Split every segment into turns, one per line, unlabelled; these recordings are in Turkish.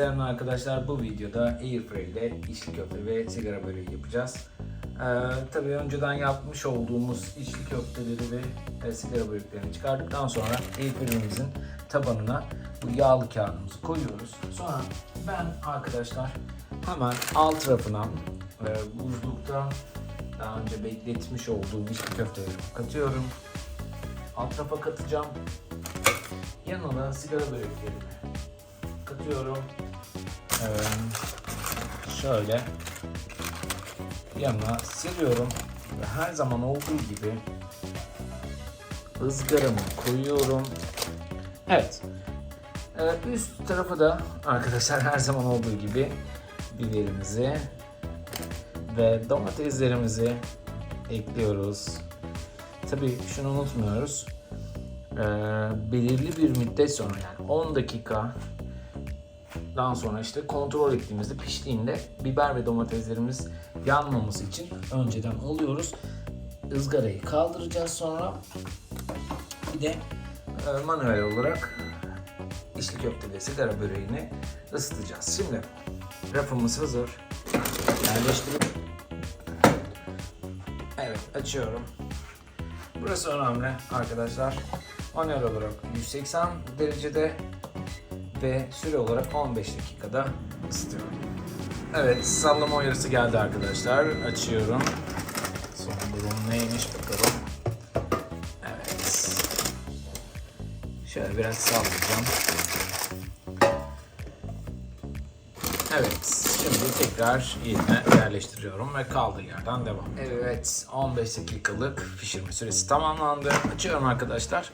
Selam arkadaşlar. Bu videoda Airfryer ile içli köfte ve sigara böreği yapacağız. Ee, tabii önceden yapmış olduğumuz içli köfteleri ve e, sigara böreklerini çıkardıktan sonra Airfryer'imizin tabanına bu yağlı kağıdımızı koyuyoruz. Sonra ben arkadaşlar hemen alt tarafına e, buzlukta daha önce bekletmiş olduğum içli köfteleri katıyorum. Alt tarafa katacağım. Yanına sigara böreklerini katıyorum. Ee, şöyle yanına seriyorum ve her zaman olduğu gibi ızgaramı koyuyorum. Evet. Ee, üst tarafı da arkadaşlar her zaman olduğu gibi biberimizi ve domateslerimizi ekliyoruz. Tabii şunu unutmuyoruz. Ee, belirli bir müddet sonra yani 10 dakika daha sonra işte kontrol ettiğimizde piştiğinde biber ve domateslerimiz yanmaması için önceden alıyoruz. ızgarayı kaldıracağız sonra bir de e, manuel olarak içli köfte ve sigara böreğini ısıtacağız. Şimdi rafımız hazır. Yerleştirip Evet açıyorum. Burası önemli arkadaşlar. Manuel olarak 180 derecede ve süre olarak 15 dakikada ısıtıyorum. Evet sallama uyarısı geldi arkadaşlar. Açıyorum. Son durum neymiş bakalım. Evet. Şöyle biraz sallayacağım. Evet, şimdi tekrar yerine yerleştiriyorum ve kaldığı yerden devam. Evet, 15 dakikalık pişirme süresi tamamlandı. Açıyorum arkadaşlar.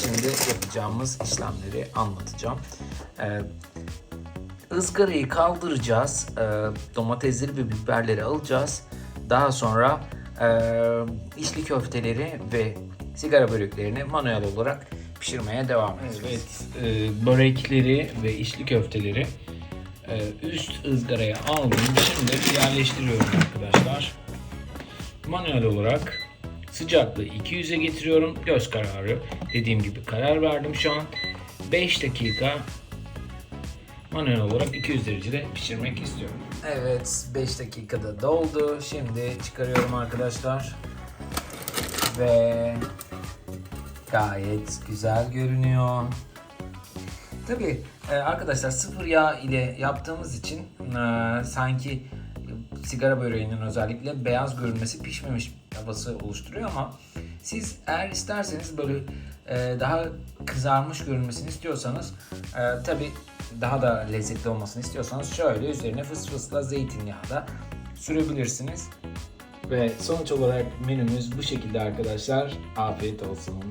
Şimdi yapacağımız işlemleri anlatacağım. Ee, ızgarayı kaldıracağız. Ee, domatesleri ve biberleri alacağız. Daha sonra e, içli köfteleri ve sigara böreklerini manuel olarak pişirmeye devam edeceğiz. Evet, e, börekleri ve içli köfteleri e, üst ızgaraya aldım. Şimdi yerleştiriyorum arkadaşlar. Manuel olarak sıcaklığı 200'e getiriyorum. Göz kararı. Dediğim gibi karar verdim şu an. 5 dakika manuel olarak 200 derecede pişirmek istiyorum. Evet 5 dakikada doldu. Şimdi çıkarıyorum arkadaşlar. Ve gayet güzel görünüyor. Tabii e, arkadaşlar sıfır yağ ile yaptığımız için e, sanki sigara böreğinin özellikle beyaz görünmesi pişmemiş havası oluşturuyor ama siz eğer isterseniz böyle e, daha kızarmış görünmesini istiyorsanız e, tabi daha da lezzetli olmasını istiyorsanız şöyle üzerine fıs fısla zeytinyağı da sürebilirsiniz. Ve sonuç olarak menümüz bu şekilde arkadaşlar. Afiyet olsun.